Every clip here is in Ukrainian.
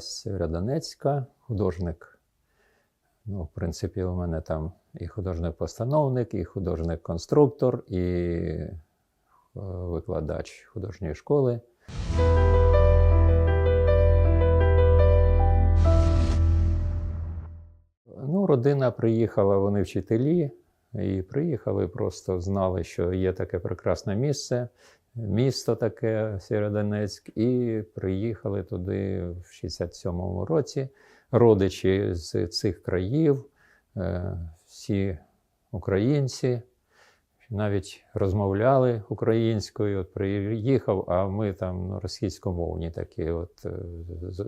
з Сєвєродонецька, художник. Ну, в принципі, у мене там і художник-постановник, і художник-конструктор, і е, викладач художньої школи. Ну, родина приїхала, вони вчителі, і приїхали, просто знали, що є таке прекрасне місце, місто таке Сєвєродонецьк, і приїхали туди в 67-му році. Родичі з цих країв, е, всі українці, навіть розмовляли українською. От приїхав, а ми там російськомовні такі. От е,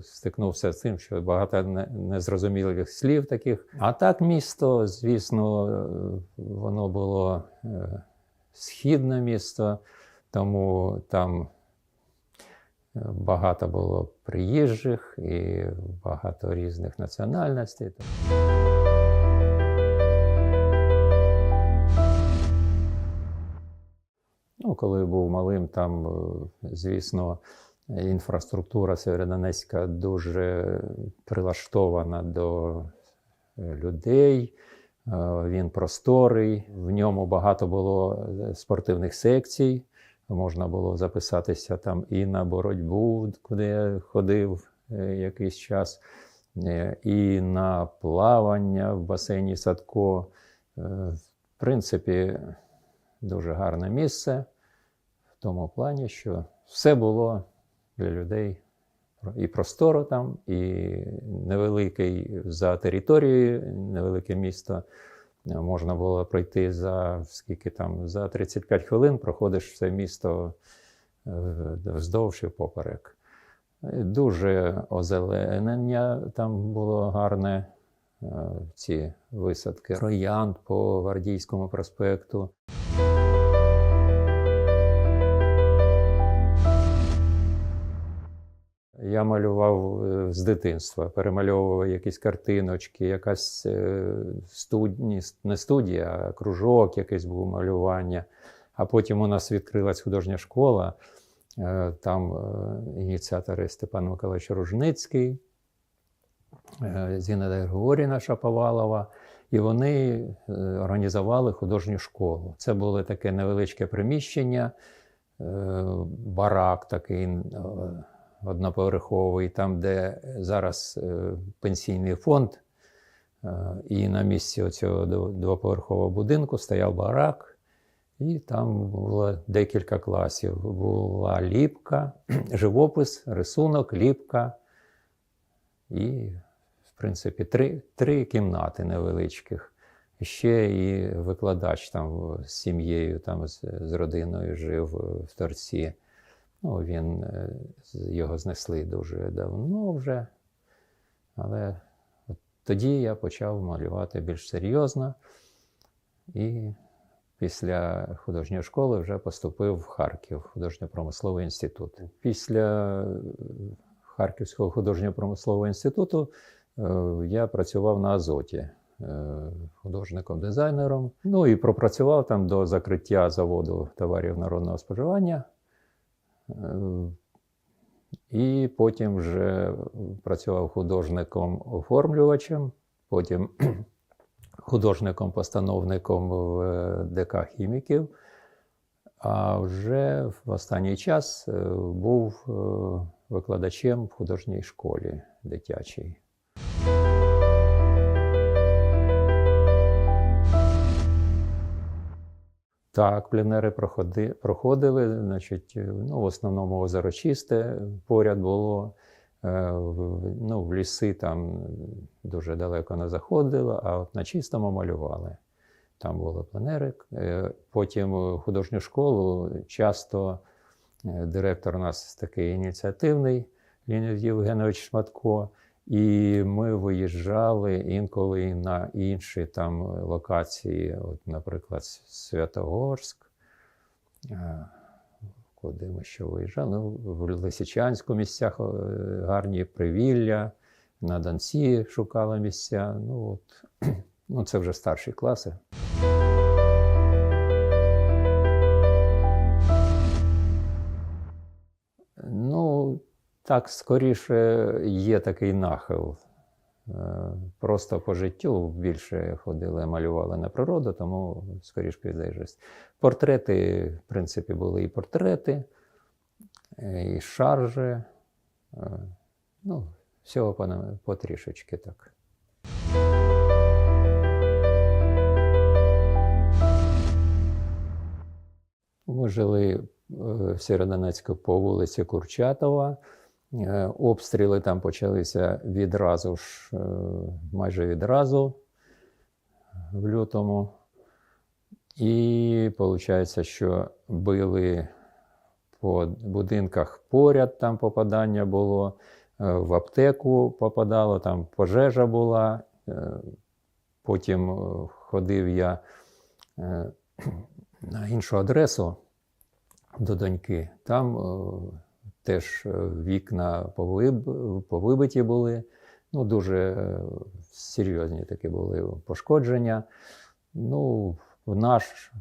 стикнувся з тим, що багато незрозумілих слів таких. А так місто, звісно, е, воно було східне місто, тому там е, багато було приїжджих і багато різних національностей. Ну, коли був малим, там, е, звісно, інфраструктура Сєвєродонецька дуже прилаштована до е, людей. Він просторий, в ньому багато було спортивних секцій. Можна було записатися там і на боротьбу, куди я ходив е, якийсь час, е, і на плавання в басейні Садко. Е, В принципі, дуже гарне місце в тому плані, що все було для людей і просторо там, і невеликий за територією, невелике місто. Можна було пройти за скільки там, за 35 хвилин проходиш все місто е, вздовж і поперек. Е, Дуже озеленення там було гарне. е, Ці висадки роян по Гвардійському проспекту. Я малював е, з дитинства, перемальовував якісь картиночки, якась е, студні, не студія, а кружок, якийсь був малювання. А потім у нас відкрилась художня школа. Е, Там ініціатори Степан Миколаївич Ружницький, Зінаида Григорівна Шаповалова. І вони організували художню школу. Це було таке невеличке приміщення, барак такий одноповерховий, там, де зараз е, пенсійний фонд. Е, І на місці цього двоповерхового будинку стояв барак, і там було декілька класів. Була ліпка, живопис, рисунок, ліпка. І, в принципі, три, три кімнати невеличких. Ще і викладач там з сім'єю, там з, з родиною жив в торці. Ну, він, е, його знесли дуже давно вже. Але от тоді я почав малювати більш серйозно. І після художньої школи вже поступив в Харків, художньо-промисловий інститут. Після е, Харківського художньо-промислового інституту е, я працював на Азоті художником-дизайнером. Ну і пропрацював там до закриття заводу товарів народного споживання. Е, І потім вже працював художником-оформлювачем, потім художником-постановником в е, ДК хіміків. А вже в останній час е, був викладачем в художній школі дитячій. Так, пленери проходи, проходили. Значить, е, ну, в основному озеро чисте поряд було. Е, Ну, в ліси там дуже далеко не заходило, а от на чистому малювали. Там були пленери. Е, Потім художню школу часто директор у нас такий ініціативний Леонід Євгенович Шматко. І ми виїжджали інколи на інші там локації, от, наприклад, Святогорськ. Е, Куди ми ще виїжджали? Ну, в Лисичанську місцях е, гарні привілля, на Донці шукали місця. Ну, от, ну, це вже старші класи. Так, скоріше є такий нахил. Е, Просто по життю більше ходили, малювали на природу, тому скоріше пейзажист. Портрети, в принципі, були і портрети, е, і шаржі. е, Ну, всього по, потрішечки так. Ми жили в Сєродонецьку по вулиці Курчатова. Е, Обстріли там почалися відразу ж, е, майже відразу в лютому. І виходить, що били по будинках поряд, там попадання було, е, в аптеку попадало, там пожежа була. Потім ходив я на іншу адресу до доньки. Там теж е, вікна повиб, повибиті були. Ну, дуже е, серйозні такі були пошкодження. Ну, в наш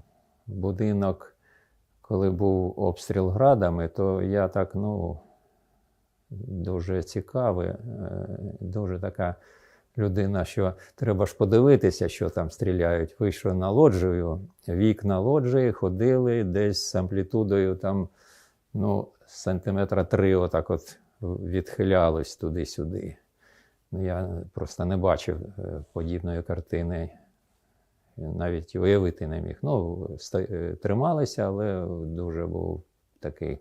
будинок, коли був обстріл градами, то я так, ну, дуже цікавий, е, дуже така людина, що треба ж подивитися, що там стріляють. Вийшов на лоджію, вікна лоджії ходили десь з амплітудою там, ну, сантиметра три, отак от відхилялось туди-сюди. Ну, Я просто не бачив е, подібної картини. Навіть уявити не міг. Ну, е, трималися, але дуже був такий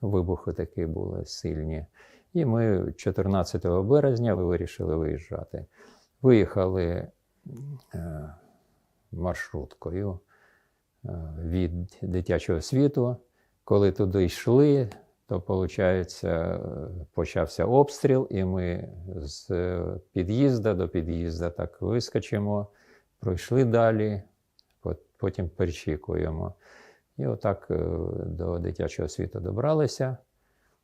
вибухи такі були сильні. І ми 14 березня вирішили виїжджати. Виїхали е, маршруткою від дитячого світу. Коли туди йшли, то, виходить, почався обстріл, і ми з е, під'їзду до під'їзду так вискочимо, пройшли далі, потім перечікуємо. І отак е, до дитячого світу добралися.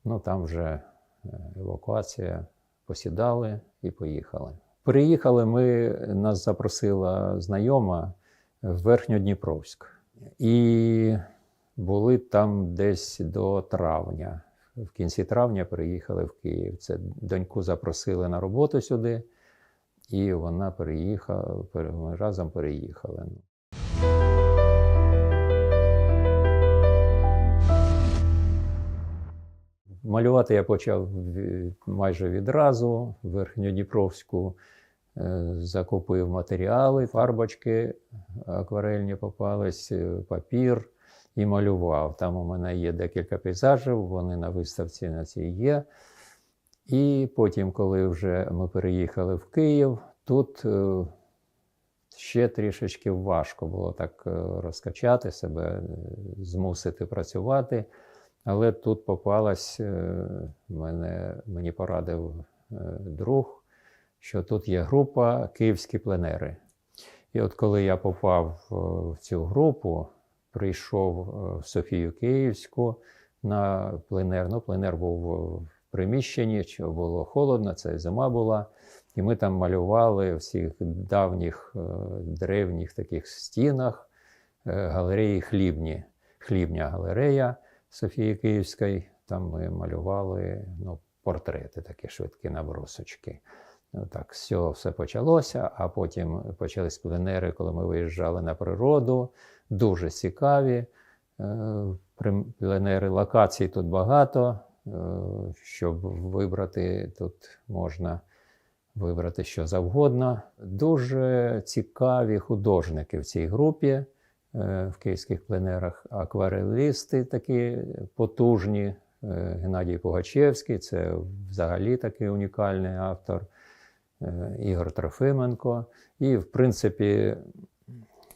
Ну там вже е, евакуація, посідали і поїхали. Приїхали ми, нас запросила знайома в Верхньодніпровськ. І були там десь до травня. В кінці травня приїхали в Київ. Це доньку запросили на роботу сюди, і вона переїхала, ми разом переїхали. Малювати я почав майже відразу. Верхньодніпровську е, закупив матеріали, фарбочки акварельні попались, е, папір і малював. Там у мене є декілька пейзажів, вони на виставці на цій є. І потім, коли вже ми переїхали в Київ, тут е, ще трішечки важко було так е, розкачати себе, е, змусити працювати. Але тут попалась, мене, мені порадив друг, що тут є група Київські пленери. І от коли я попав в цю групу, прийшов е, в Софію Київську на пленер. Ну, пленер був в приміщенні, було холодно, це зима була. І ми там малювали в цих давніх, е, древніх таких стінах е, галереї хлібні. Хлібня галерея Софії Київської. Там ми малювали ну, портрети, такі швидкі набросочки. Так, з цього все почалося, а потім почались пленери, коли ми виїжджали на природу. Дуже цікаві е, пленери. Локацій тут багато. е, Щоб вибрати, тут можна вибрати що завгодно. Дуже цікаві художники в цій групі е, в київських пленерах. Акварелісти такі потужні. Геннадій Пугачевський, це взагалі такий унікальний автор. Е, Ігор Трофименко. І, в принципі,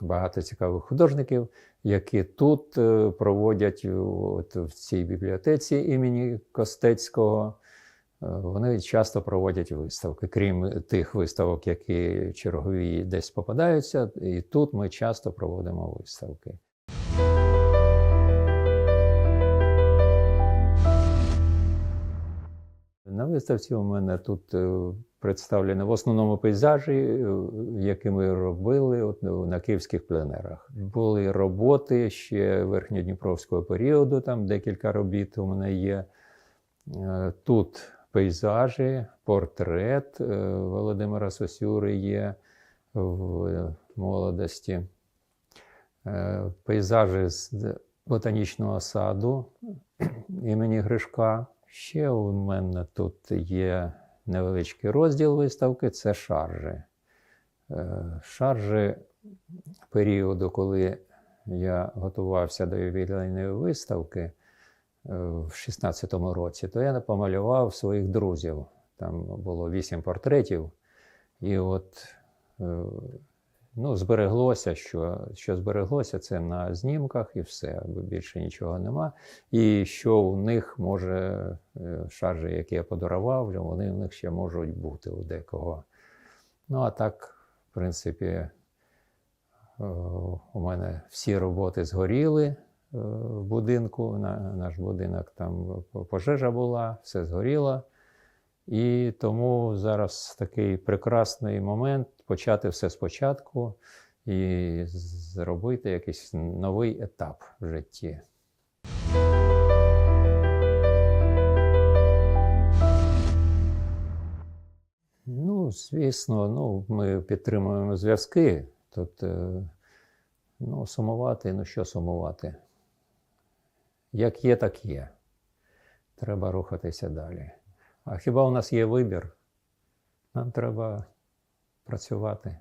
багато цікавих художників, які тут е, проводять от в цій бібліотеці імені Костецького. Е, Вони часто проводять виставки, крім тих виставок, які чергові десь попадаються. І тут ми часто проводимо виставки. На виставці у мене тут представлені в основному пейзажі, е, які ми робили от, ну, на київських пленерах. Були роботи ще верхньодніпровського періоду, там декілька робіт у мене є. Е, Тут пейзажі, портрет е, Володимира Сосюри є в молодості. Пейзажі з ботанічного саду імені Гришка. Ще у мене тут є невеличкий розділ виставки це шаржі. Е, Шаржі періоду, коли я готувався до ювілейної виставки е, в 16-му році, то я помалював своїх друзів. Там було вісім портретів. І от е, ну, збереглося, що, що збереглося, це на знімках і все, більше нічого нема. І що у них може е, шаржі, які я подарував, вони у них ще можуть бути у декого. Ну, а так, в принципі, е, у мене всі роботи згоріли е, в будинку. На, наш будинок там пожежа була, все згоріло. І тому зараз такий прекрасний момент почати все спочатку і зробити якийсь новий етап в житті. Ну, звісно, ну, ми підтримуємо зв'язки. Е, ну, сумувати, ну що сумувати? Як є, так є. Треба рухатися далі. А хіба у нас є вибір? Нам треба працювати.